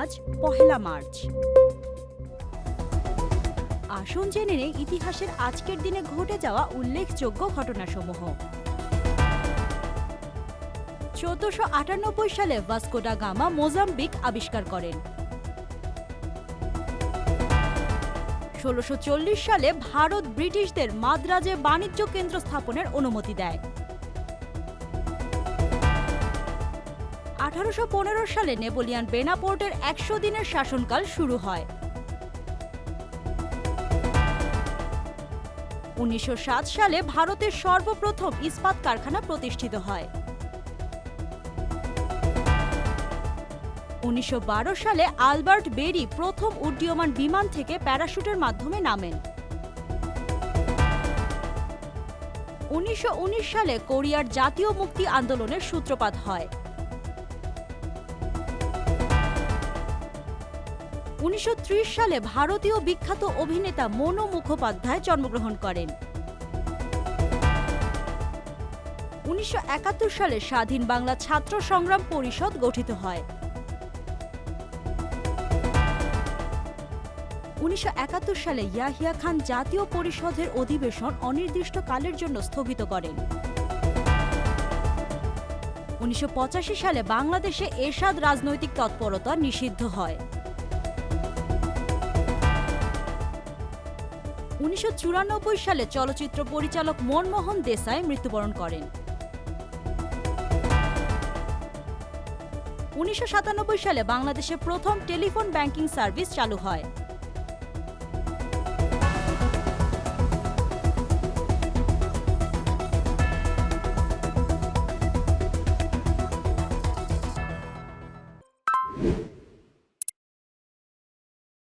আজ পহেলা মার্চ। আসুন জেনে নেই ইতিহাসের আজকের দিনে ঘটে যাওয়া উল্লেখযোগ্য ঘটনাসমূহ। চোদ্দশো আটানব্বই সালে ভাস্কোডা গামা মোজাম্বিক আবিষ্কার করেন। ষোলোশো সালে ভারত ব্রিটিশদের মাদ্রাজে বাণিজ্য কেন্দ্র স্থাপনের অনুমতি দেয়। আঠারোশো পনেরো সালে নেপোলিয়ান বেনাপোর্টের একশো দিনের শাসনকাল শুরু হয়। উনিশশো সালে ভারতের সর্বপ্রথম ইস্পাত কারখানা প্রতিষ্ঠিত হয়। উনিশশো সালে আলবার্ট বেরি প্রথম উড্ডীয়মান বিমান থেকে প্যারাশুটের মাধ্যমে নামেন। উনিশশো উনিশ সালে কোরিয়ার জাতীয় মুক্তি আন্দোলনের সূত্রপাত হয়। উনিশশো ত্রিশ সালে ভারতীয় বিখ্যাত অভিনেতা মনু মুখোপাধ্যায় জন্মগ্রহণ করেন। উনিশশো একাত্তর সালে স্বাধীন বাংলা ছাত্র সংগ্রাম পরিষদ গঠিত হয়। উনিশশো একাত্তর সালে ইয়াহিয়া খান জাতীয় পরিষদের অধিবেশন অনির্দিষ্টকালের জন্য স্থগিত করেন। উনিশশো পঁচাশি সালে বাংলাদেশে এরশাদ রাজনৈতিক তৎপরতা নিষিদ্ধ হয়। উনিশশো চুরানব্বই সালে চলচ্চিত্র পরিচালক মনমোহন দেসাই মৃত্যুবরণ করেন। উনিশশো সাতানব্বই সালে বাংলাদেশে প্রথম টেলিফোন ব্যাংকিং সার্ভিস চালু হয়।